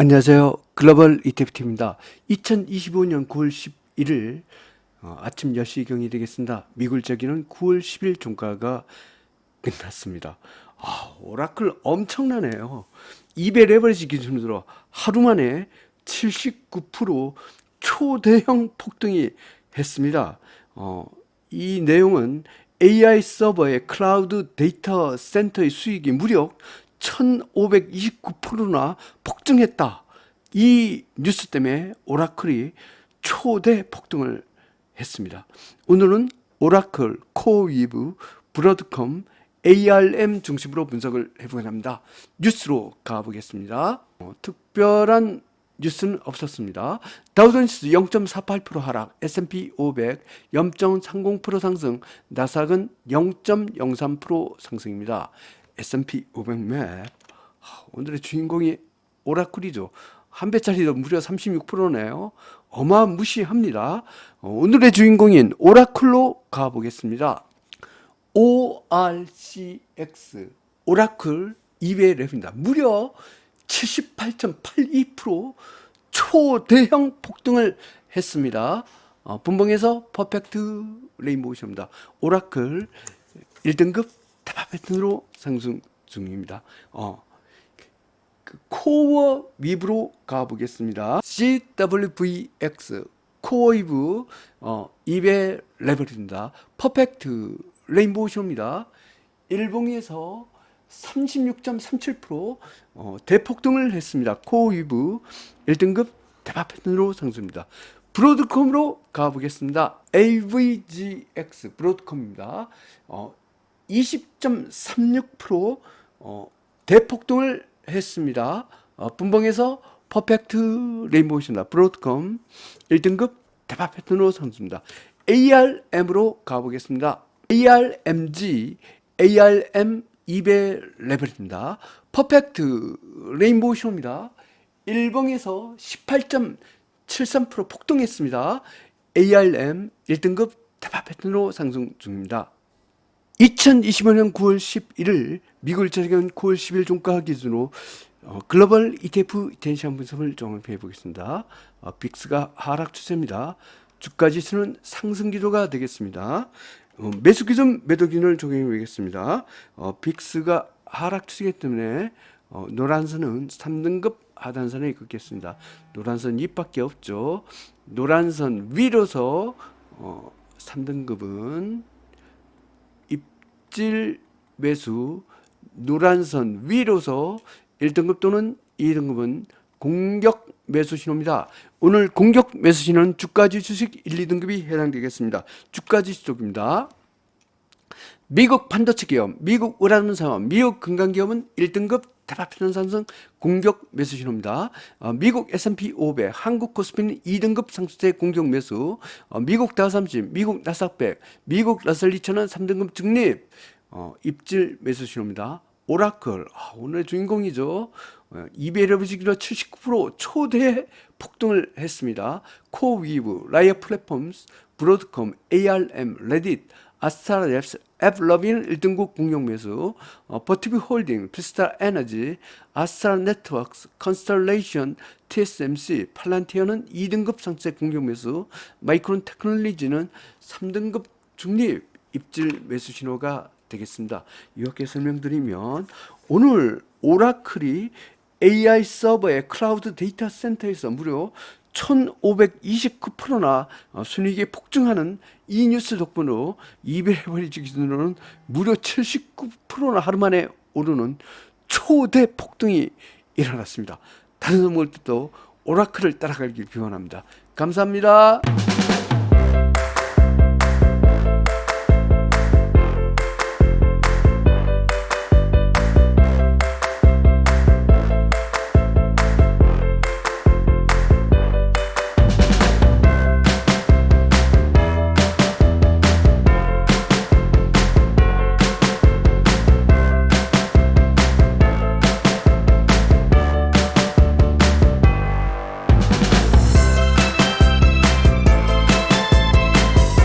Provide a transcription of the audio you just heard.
안녕하세요. 글로벌 ETF입니다. 2025년 9월 11일 어, 아침 10시경이 되겠습니다. 미굴적이는 9월 10일 종가가 끝났습니다. 아, 오라클 엄청나네요. 2배 레버리지 기준으로 하루 만에 79% 초대형 폭등이 했습니다. 어, 이 내용은 AI 서버의 클라우드 데이터 센터의 수익이 무려 1529%나 폭증했다. 이 뉴스 때문에 오라클이 초대 폭등을 했습니다. 오늘은 오라클, 코위브, 브로드컴, ARM 중심으로 분석을 해보겠습니다. 합니다. 뉴스로 가보겠습니다. 어, 특별한 뉴스는 없었습니다. 다우존스 0.48% 하락, S&P 500 0.30% 상승, 나삭은 0.03% 상승입니다. S&P 500맵 오늘의 주인공이 오라클이죠. 한 배짜리도 무려 36%네요. 어마무시합니다. 어, 오늘의 주인공인 오라클로 가보겠습니다. ORCX 오라클 2배 랩입니다. 무려 78.82% 초대형 폭등을 했습니다. 어, 분봉에서 퍼펙트 레인보우십니다. 오라클 1등급 패턴으로 상승 중입니다. 어, 그 코어 위브로 가보겠습니다. CWVX 코어 위브 어, 2배 레벨입니다. 퍼펙트 레인보우 쇼입니다. 일봉에서 36.37% 어, 대폭등을 했습니다. 코어 위브 1등급 대박 패턴으로 상승입니다. 브로드컴으로 가보겠습니다. AVGX 브로드컴입니다. 어, 20.36% 어, 대폭등을 했습니다. 어, 분봉에서 퍼펙트 레인보우입니다. 브로드컴 1등급 대박 패턴으로 선수입니다. ARM으로 가보겠습니다. ARMG, ARM 2배 레벨입니다. 퍼펙트 레인보우 쇼입니다. 일봉에서 18.73% 폭등했습니다. ARM 1등급 대박 패턴으로 상승 중입니다. 2025년 9월 11일 미국 저녁 9월 10일 종가 기준으로 어, 글로벌 ETF 텐션 분석을 종합해 보겠습니다. 어, 빅스가 하락 추세입니다. 주가 지수는 상승 기조가 되겠습니다. 어, 매수 기준 매도 기준을 적용해 보겠습니다. 어, 빅스가 하락 추세이기 때문에 어, 노란선은 3등급 하단선에 긋겠습니다. 노란선 입밖에 없죠. 노란선 위로서 어, 3등급은 입질 매수 노란선 위로서 1등급 또는 2등급은 공격 매수 신호입니다. 오늘 공격 매수 신호는 주가지 주식 1, 2등급이 해당되겠습니다. 주가지 쪽입니다. 미국 반도체 기업, 미국 우라는 사업, 미국 금강기업은 1등급 대파편 산성 공격 매수 신호입니다. 어, 미국 S&P 500, 한국 코스피는 2등급 상수세 공격 매수, 어, 미국 다우삼십, 미국 나스닥100, 미국 러셀 2000은 3등급 중립 어, 입질 매수 신호입니다. 오라클 아, 오늘의 주인공이죠. 어, 이베르브지기로 79% 초대 폭등을 했습니다. 코위브, 라이어 플랫폼스, 브로드컴, ARM, 레딧, 아스트라랩스, 앱 러빈 1등급 공격 매수, 어, 버티비 홀딩, 피스타 에너지, 아스트라 네트워크스, 컨스텔레이션, TSMC, 팔란티어는 2등급 상세 공격 매수, 마이크론 테크놀리지는 3등급 중립 입질 매수 신호가 되겠습니다. 이렇게 설명드리면 오늘 오라클이 AI 서버의 클라우드 데이터 센터에서 무려 1529%나 어, 순이익이 폭증하는 이 뉴스 덕분으로 이베리버리지 기준으로는 무려 79%나 하루 만에 오르는 초대 폭등이 일어났습니다. 다른 선물 뜻도 오라클을 따라가길 기원합니다. 감사합니다.